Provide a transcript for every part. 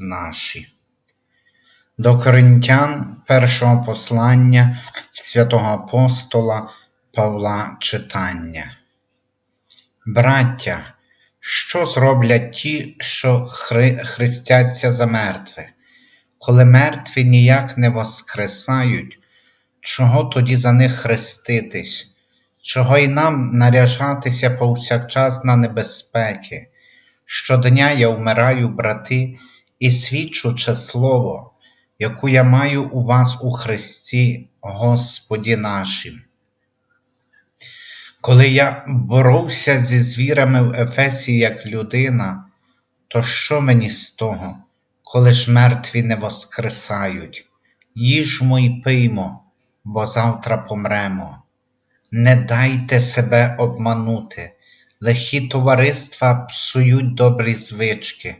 наші. До Коринтян першого послання святого апостола Павла читання. Браття, що зроблять ті, що хри... хрестяться за мертвих, коли мертві ніяк не воскресають, чого тоді за них хреститись, чого й нам наряжатися повсякчас на небезпеки? Щодня я вмираю, брати, і свідчуче слово, яку я маю у вас у Христі, Господі нашим. Коли я боровся зі звірами в Ефесі як людина, то що мені з того, коли ж мертві не воскресають? Їжмо й пиймо, бо завтра помремо. Не дайте себе обманути, лихі товариства псують добрі звички,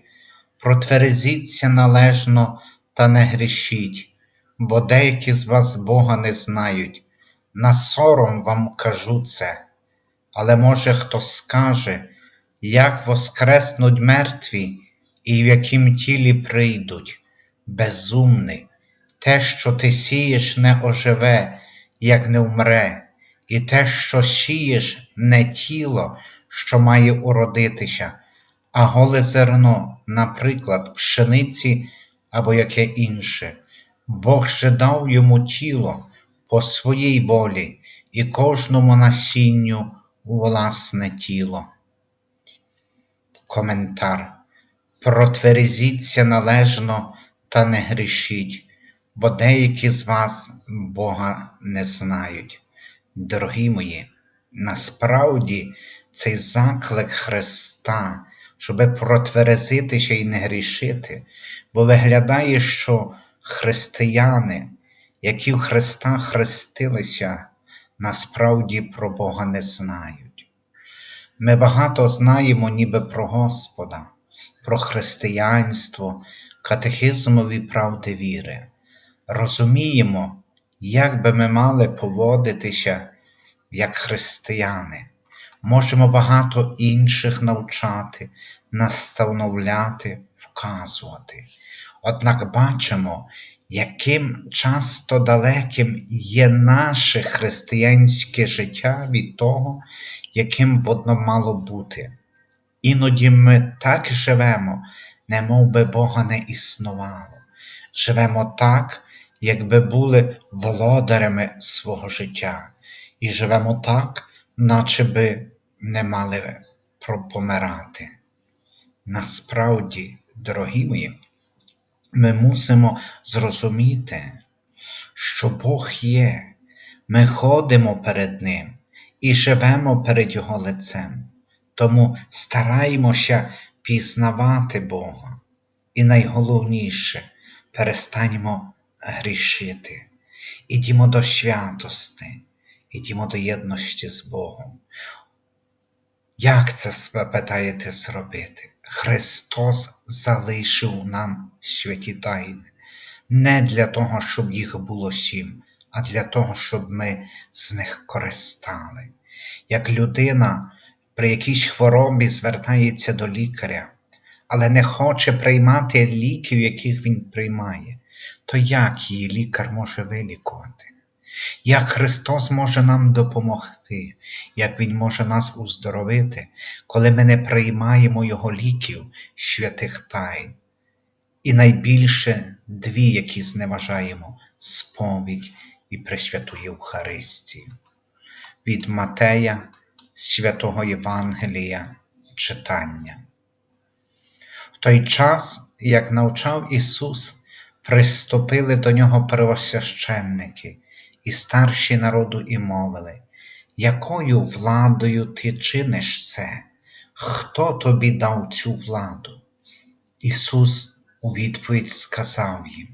протверезіться належно та не грішіть, бо деякі з вас Бога не знають. На сором вам кажу це. Але може хто скаже, як воскреснуть мертві і в яким тілі прийдуть, безумний, те, що ти сієш, не оживе, як не вмре, і те, що сієш, не тіло, що має уродитися, а голе зерно, наприклад, пшениці або яке інше. Бог же дав йому тіло по своїй волі і кожному насінню власне тіло. Коментар. Протверезіться належно та не грішіть, бо деякі з вас Бога не знають. Дорогі мої, насправді цей заклик Христа, щоби протверезитися і не грішити, бо виглядає, що християни, які в Христа хрестилися, насправді про Бога не знають. Ми багато знаємо ніби про Господа, про християнство, катехизмові правди віри. Розуміємо, як би ми мали поводитися як християни. Можемо багато інших навчати, настановляти, вказувати. Однак бачимо, яким часто далеким є наше християнське життя від того, яким воно мало бути. Іноді ми так живемо, немов би Бога не існувало. Живемо так, якби були володарями свого життя, і живемо так, наче би не мали помирати. Насправді, дорогі мої, ми мусимо зрозуміти, що Бог є, ми ходимо перед Ним і живемо перед Його лицем, тому стараємося пізнавати Бога. І найголовніше перестаньмо грішити, ідімо до святости, ідімо до єдності з Богом. Як це питаєте зробити? Христос залишив нам святі тайни не для того, щоб їх було сім, а для того, щоб ми з них користали. Як людина при якійсь хворобі звертається до лікаря, але не хоче приймати ліків, яких він приймає, то як її лікар може вилікувати? Як Христос може нам допомогти, як Він може нас уздоровити, коли ми не приймаємо Його ліків, святих тайн, і найбільше дві, які зневажаємо сповідь і Пресвяту Євхаристію. Від Матея Святого Євангелія читання. В той час, як навчав Ісус, приступили до нього первосвященники і старші народу і мовили, якою владою ти чиниш це? Хто тобі дав цю владу? Ісус У відповідь сказав їм: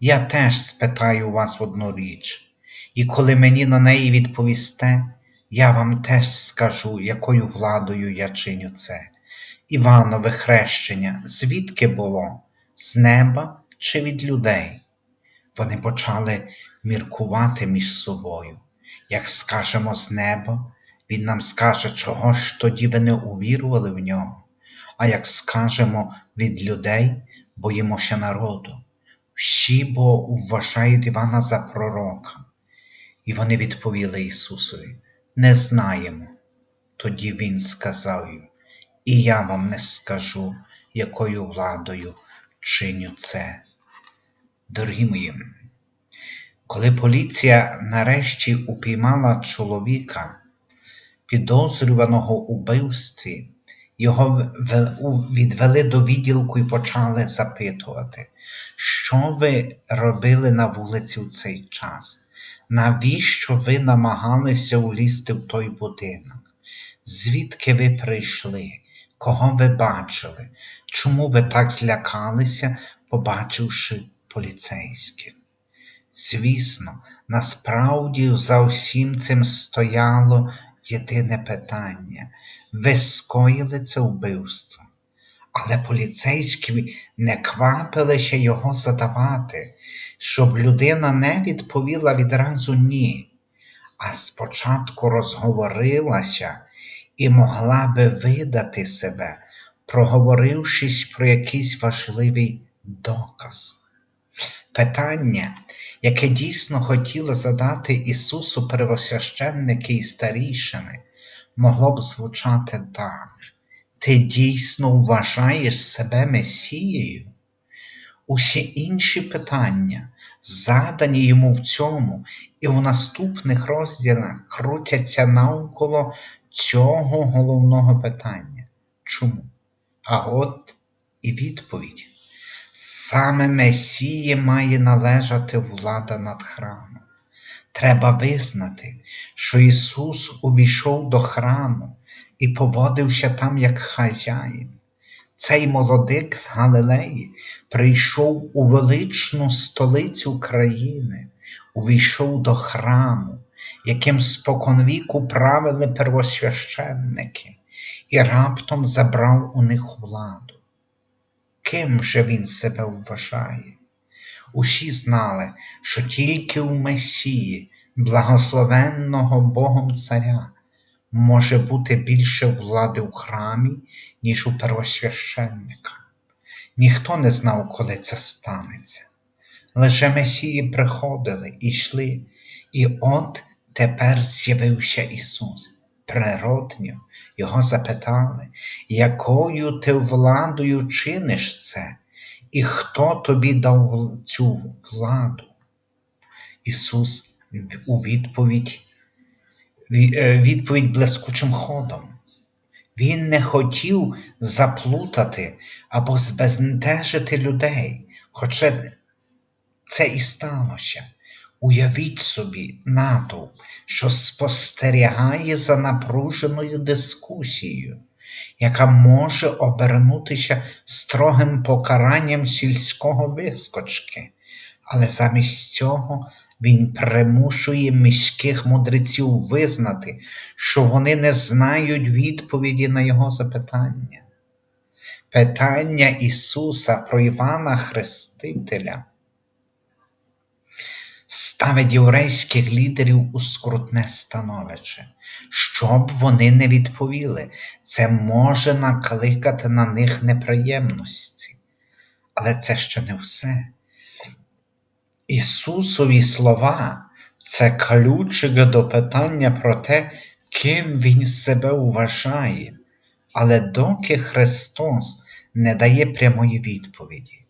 Я теж спитаю вас одну річ, і коли мені на неї відповісте, я вам теж скажу, якою владою я чиню це. Іванове хрещення звідки було? З неба чи від людей? Вони почали міркувати між собою. Як скажемо з неба, він нам скаже, чого ж тоді ви не увірували в нього. А як скажемо від людей, боїмося народу. Всі бо вважають Івана за пророка. І вони відповіли Ісусові: Не знаємо. Тоді Він сказав їм, і я вам не скажу, якою владою чиню це. Дорогі мої, коли поліція нарешті упіймала чоловіка, підозрюваного у вбивстві, його відвели до відділку і почали запитувати, що ви робили на вулиці в цей час? Навіщо ви намагалися влізти в той будинок? Звідки ви прийшли? Кого ви бачили? Чому ви так злякалися, побачивши поліцейських? Звісно, насправді за всім цим стояло єдине питання ви скоїли це вбивство. Але поліцейські не квапилися його задавати, щоб людина не відповіла відразу ні, а спочатку розговорилася і могла би видати себе, проговорившись про якийсь важливий доказ. Питання, яке дійсно хотіли задати Ісусу первосвященники і старішини, могло б звучати так. Ти дійсно вважаєш себе Месією? Усі інші питання, задані йому в цьому і в наступних розділах, крутяться навколо цього головного питання. Чому? А от і відповідь. Саме Месії має належати влада над храмом. Треба визнати, що Ісус увійшов до храму і поводився там як хазяїн. Цей молодик з Галилеї прийшов у величну столицю країни, увійшов до храму, яким споконвіку правили первосвященники, і раптом забрав у них владу. Ким же він себе вважає? Усі знали, що тільки у Месії, благословенного Богом Царя, може бути більше влади в храмі, ніж у первосвященника. Ніхто не знав, коли це станеться. Лише Месії приходили і йшли, і от тепер з'явився Ісус. Природньо його запитали, якою ти владою чиниш це, і хто тобі дав цю владу? Ісус у відповідь, е, відповідь блискучим ходом. Він не хотів заплутати або збентежити людей, хоча це і сталося. Уявіть собі натовп, що спостерігає за напруженою дискусією, яка може обернутися строгим покаранням сільського вискочки, але замість цього він примушує міських мудреців визнати, що вони не знають відповіді на його запитання. Питання Ісуса про Івана Хрестителя ставить єврейських лідерів у скрутне становище. Щоб вони не відповіли, це може накликати на них неприємності. Але це ще не все. Ісусові слова це ключик до питання про те, ким Він себе вважає. Але доки Христос не дає прямої відповіді,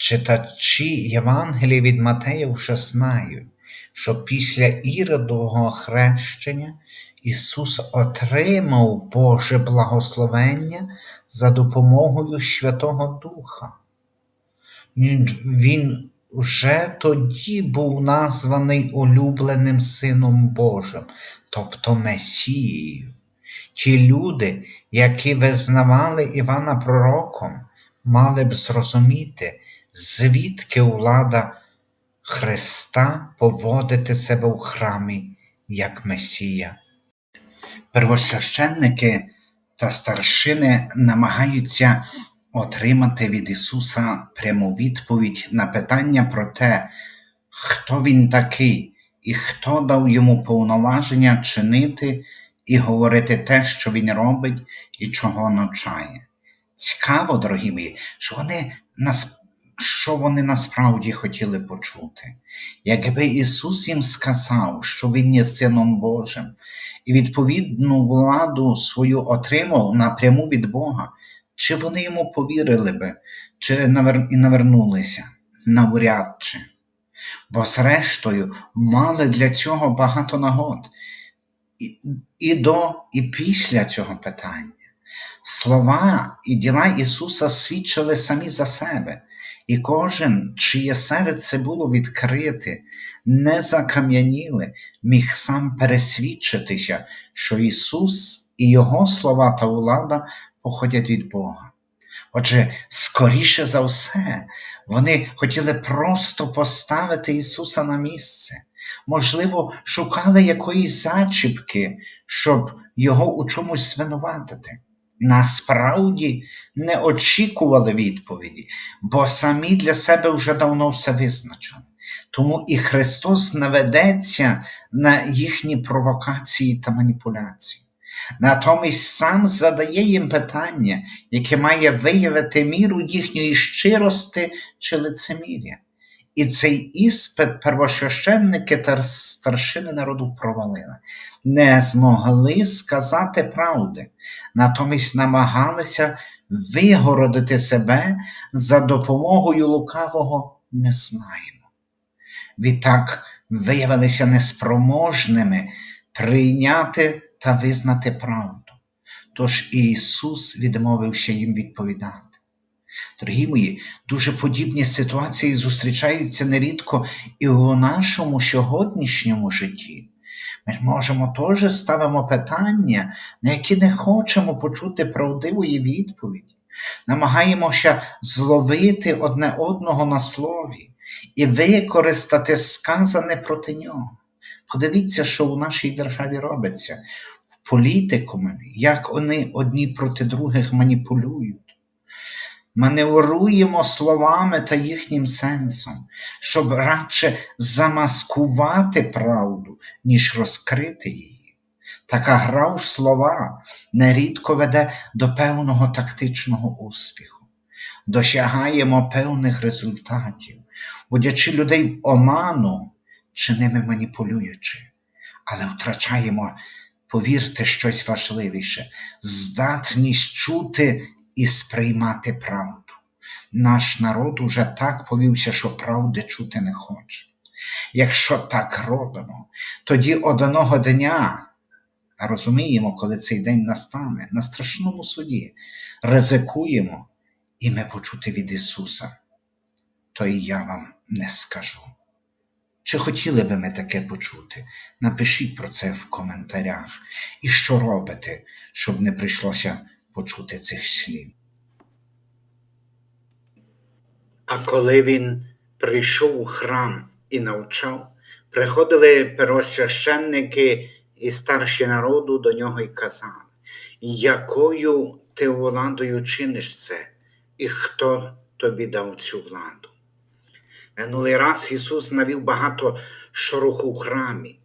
читачі Євангелії від Матея вже знають, що після Іродового хрещення Ісус отримав Боже благословення за допомогою Святого Духа. Він, вже тоді був названий улюбленим Сином Божим, тобто Месією. Ті люди, які визнавали Івана пророком, мали б зрозуміти, звідки влада Христа поводити себе у храмі як Месія. Первосвященники та старшини намагаються отримати від Ісуса пряму відповідь на питання про те, хто Він такий і хто дав йому повноваження чинити і говорити те, що Він робить і чого навчає. Цікаво, дорогі мої, що вони нас. Що вони насправді хотіли почути? Якби Ісус їм сказав, що Він є Сином Божим, і відповідну владу свою отримав напряму від Бога, чи вони йому повірили би, чи навер... і навернулися? Навряд чи. Бо, зрештою, мали для цього багато нагод і, і до, і після цього питання. Слова і діла Ісуса свідчили самі за себе, і кожен, чиє серце було відкрите, не закам'яніле, міг сам пересвідчитися, що Ісус і Його слова та влада походять від Бога. Отже, скоріше за все, вони хотіли просто поставити Ісуса на місце, можливо, шукали якоїсь зачіпки, щоб Його у чомусь звинуватити. Насправді не очікували відповіді, бо самі для себе вже давно все визначили. Тому і Христос не ведеться на їхні провокації та маніпуляції. Натомість сам задає їм питання, яке має виявити міру їхньої щирости чи лицемір'я. І цей іспит первосвященники та старшини народу провалили, не змогли сказати правди, натомість намагалися вигородити себе за допомогою лукавого не знаємо. Відтак виявилися неспроможними прийняти та визнати правду. Тож Ісус відмовився їм відповідати. Дорогі мої, дуже подібні ситуації зустрічаються нерідко і у нашому сьогоднішньому житті. Ми можемо теж ставимо питання, на які не хочемо почути правдивої відповіді, намагаємося зловити одне одного на слові і використати сказане проти нього. Подивіться, що у нашій державі робиться політиками, як вони одні проти других маніпулюють. Маневруємо словами та їхнім сенсом, щоб радше замаскувати правду, ніж розкрити її. Така гра в слова нерідко веде до певного тактичного успіху, досягаємо певних результатів, водячи людей в оману чи ними маніпулюючи, але втрачаємо, повірте, щось важливіше, здатність чути і сприймати правду. Наш народ уже так повівся, що правди чути не хоче. Якщо так робимо, тоді одного дня, а розуміємо, коли цей день настане, на страшному суді, ризикуємо, і ми почути від Ісуса, то і я вам не скажу. Чи хотіли би ми таке почути? Напишіть про це в коментарях. І що робите, щоб не прийшлося почути цих слів. А коли він прийшов у храм і навчав, приходили первосвященники і старші народу до нього й казали, якою ти владою чиниш це, і хто тобі дав цю владу? Минулий раз Ісус навів багато шороху в храмі,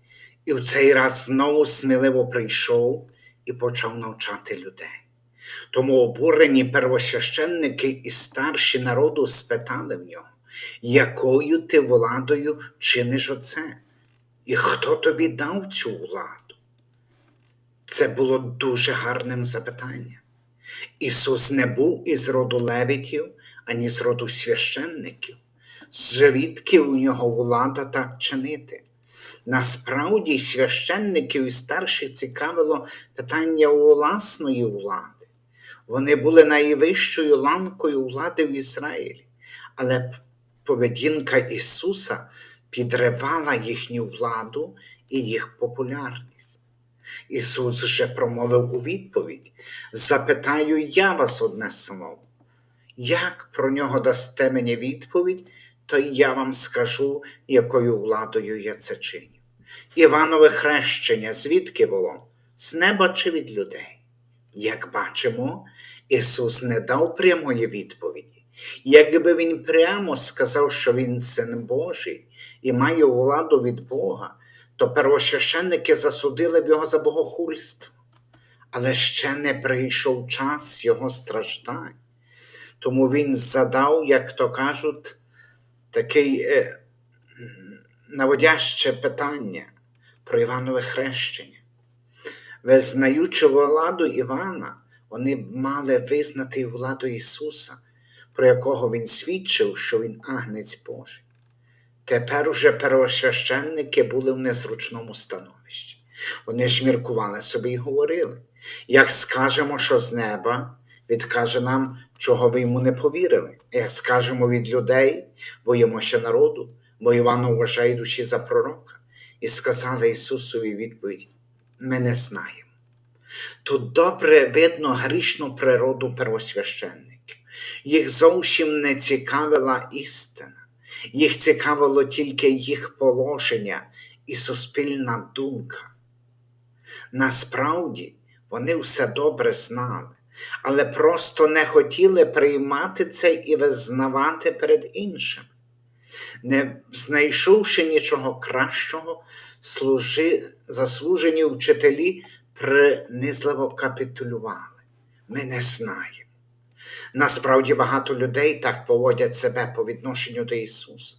і в цей раз знову сміливо прийшов і почав навчати людей. Тому обурені первосвященники і старші народу спитали в нього, якою ти владою чиниш оце? І хто тобі дав цю владу? Це було дуже гарним запитанням. Ісус не був із роду левітів, ані з роду священників, звідки у нього влада так чинити. Насправді священників і старших цікавило питання власної влади. Вони були найвищою ланкою влади в Ізраїлі, але поведінка Ісуса підривала їхню владу і їх популярність. Ісус же промовив у відповідь: Запитаю я вас одне слово, Як про нього дасте мені відповідь, то я вам скажу, якою владою я це чиню. Іванове хрещення звідки було? З неба чи від людей? Як бачимо, Ісус не дав прямої відповіді. Якби він прямо сказав, що він син Божий і має владу від Бога, то первосвященники засудили б його за богохульство. Але ще не прийшов час його страждань. Тому він задав, як то кажуть, такий е, наводяще питання про Іванове хрещення. Визнаючи владу Івана, вони б мали визнати владу Ісуса, про якого Він свідчив, що Він агнець Божий. Тепер уже первосвященники були в незручному становищі. Вони ж міркували собі і говорили: як скажемо, що з неба, відкаже нам, чого ви йому не повірили. Як скажемо від людей, боїмося народу, бо Іван вважає душі за пророка. І сказали Ісусові відповідь: Ми не знаємо. Тут добре видно грішну природу первосвященників. Їх зовсім не цікавила істина, їх цікавило тільки їх положення і суспільна думка. Насправді вони все добре знали, але просто не хотіли приймати це і визнавати перед іншими. Не знайшовши нічого кращого, служи... заслужені вчителі принизливо капітулювали. Ми не знаємо. Насправді багато людей так поводять себе по відношенню до Ісуса.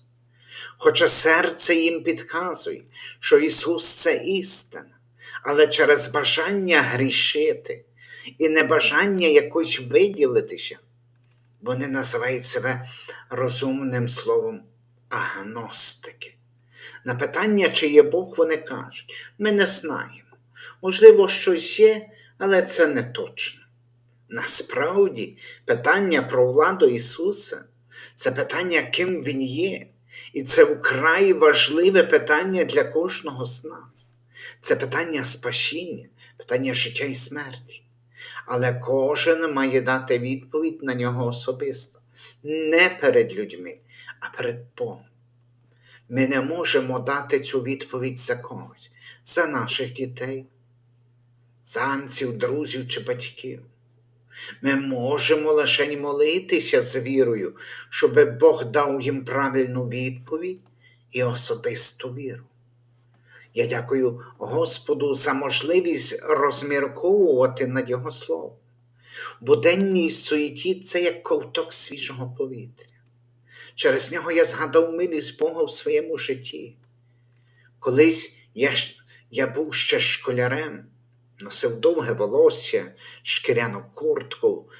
Хоча серце їм підказує, що Ісус це істина, але через бажання грішити і небажання якось виділитися, вони називають себе розумним словом агностики. На питання, чи є Бог, вони кажуть, ми не знаємо. Можливо, щось є, але це не точно. Насправді, питання про владу Ісуса це питання, ким Він є. І це вкрай важливе питання для кожного з нас. Це питання спасіння, питання життя і смерті. Але кожен має дати відповідь на нього особисто, не перед людьми, а перед Богом. Ми не можемо дати цю відповідь за когось, за наших дітей, за анців, друзів чи батьків. Ми можемо лише молитися з вірою, щоб Бог дав їм правильну відповідь і особисту віру. Я дякую Господу за можливість розмірковувати над Його Словом. Буденній суеті це як ковток свіжого повітря. Через нього я згадав милість Бога в своєму житті. Колись я, я був ще школярем, носив довге волосся, шкіряну куртку,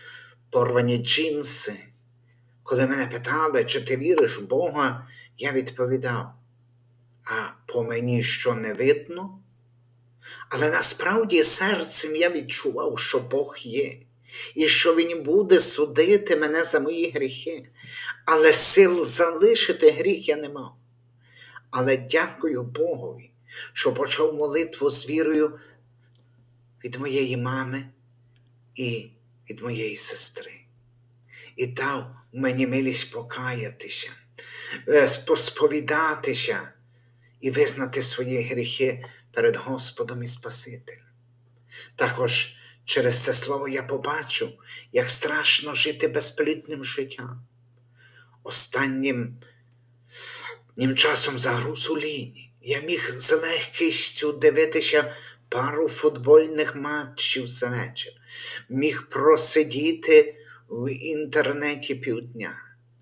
порвані джинси. Коли мене питали, чи ти віриш в Бога, я відповідав, а по мені що не видно? Але насправді серцем я відчував, що Бог є, і що Він буде судити мене за мої гріхи. Але сил залишити гріх я не мав. Але дякую Богові, що почав молитву з вірою від моєї мами і від моєї сестри. І дав мені милість покаятися, е, сповідатися і визнати свої гріхи перед Господом і Спасителем. Також через це слово я побачив, як страшно жити безплідним життям. Останнім часом загруз у ліні. Я міг з легкістю дивитися пару футбольних матчів за вечір, міг просидіти в інтернеті півдня,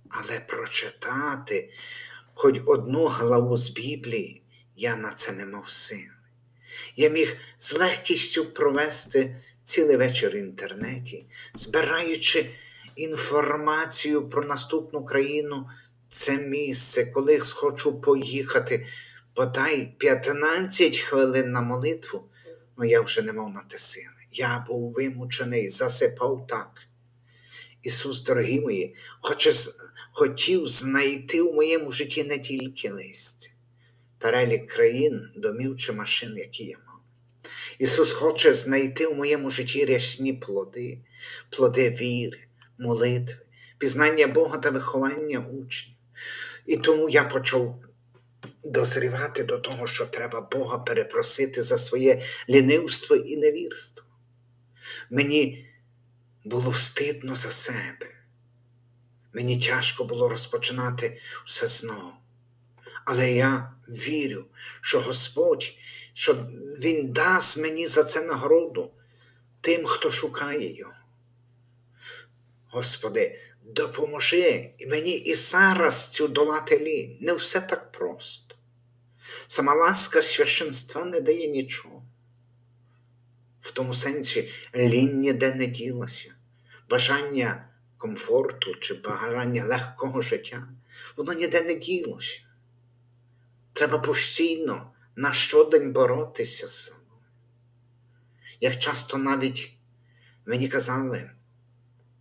але прочитати хоч одну главу з Біблії я на це не мав сили. Я міг з легкістю провести цілий вечір в інтернеті, збираючи інформацію про наступну країну, це місце, коли схочу поїхати, бодай 15 хвилин на молитву, ну я вже не мав на те сили. Я був вимучений, засипав так. Ісус, дорогі мої, хоче, хотів знайти в моєму житті не тільки листя, перелік країн, домів чи машин, які я. Ісус хоче знайти в моєму житті рясні плоди, плоди віри, молитви, пізнання Бога та виховання учнів. І тому я почав дозрівати до того, що треба Бога перепросити за своє лінивство і невірство. Мені було встидно за себе. Мені тяжко було розпочинати все знову. Але я вірю, що Господь, що Він дасть мені за це нагороду тим, хто шукає Його. Господи, допоможи мені і зараз цю долати. Не все так просто. Сама ласка священства не дає нічого. В тому сенсі лінь ніде не ділася. Бажання комфорту чи бажання легкого життя, воно ніде не ділося. Треба постійно на щодень боротися з собою. Як часто навіть мені казали,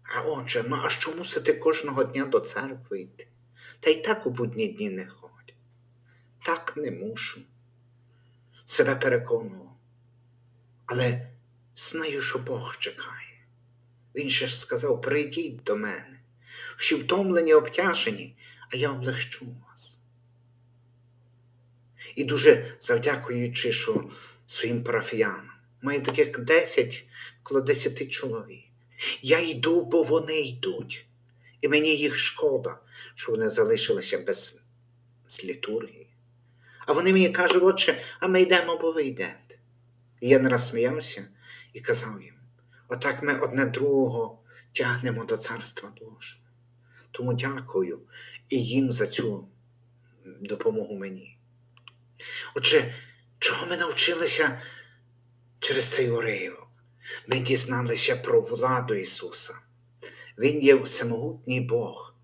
а отже, ну а що мусити кожного дня до церкви йти? Та й так у будні дні не ходять. Так не мушу. Себе переконував. Але знаю, що Бог чекає. Він ще ж сказав: прийдіть до мене, всі втомлені, обтяжені, а я облегчу. І дуже завдякуючи, що своїм парафіянам. Маю таких 10, коло 10 чоловік. Я йду, бо вони йдуть. І мені їх шкода, що вони залишилися без літургії. А вони мені кажуть, отче, а ми йдемо, бо ви йдете. І я не раз сміявся і казав їм: отак ми одне другого тягнемо до Царства Божого. Тому дякую і їм за цю допомогу мені. Отже, чого ми навчилися через цей уривок? Ми дізналися про владу Ісуса. Він є всемогутній Бог,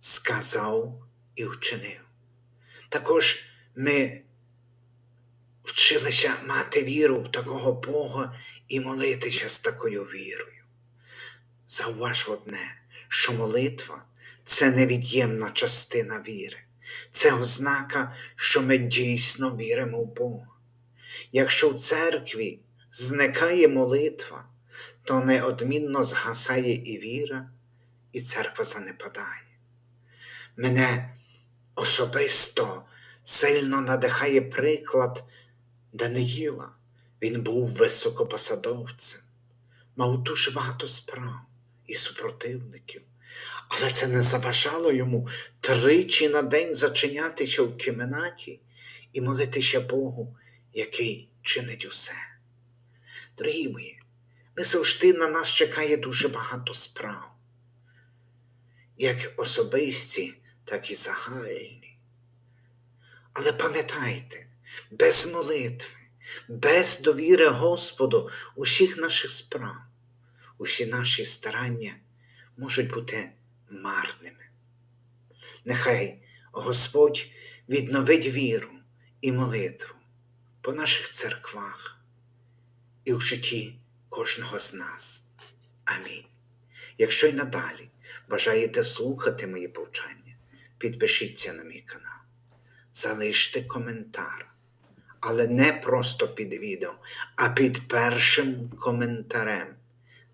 сказав і вчинив. Також ми вчилися мати віру в такого Бога і молитися з такою вірою. Зауваж одне, що молитва це невід'ємна частина віри, це ознака, що ми дійсно віримо в Бога. Якщо в церкві зникає молитва, то неодмінно згасає і віра, і церква занепадає. Мене особисто сильно надихає приклад Даниїла. Він був високопосадовцем, мав дуже багато справ і супротивників, але це не заважало йому тричі на день зачинятися в кімнаті і молитися Богу, який чинить усе. Дорогі мої, ми завжди на нас чекає дуже багато справ, як особисті, так і загальні. Але пам'ятайте, без молитви, без довіри Господу усіх наших справ, усі наші старання можуть бути марними. Нехай Господь відновить віру і молитву по наших церквах і в житті кожного з нас. Амінь. Якщо й надалі бажаєте слухати мої повчання, підпишіться на мій канал, залиште коментар, але не просто під відео, а під першим коментарем,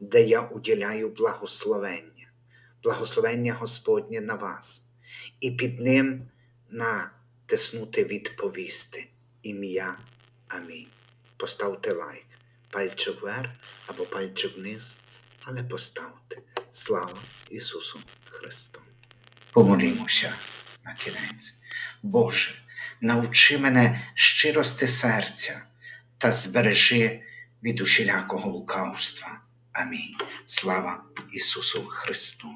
де я уділяю благословення, благословення Господнє на вас, і під ним натиснути відповісти ім'я. Амінь. Поставте лайк, пальчик вверх або пальчик вниз, але поставте. Слава Ісусу Христу! Помолімося на кінець. Боже, навчи мене щирости серця та збережи від усілякого лукавства. Амінь. Слава Ісусу Христу!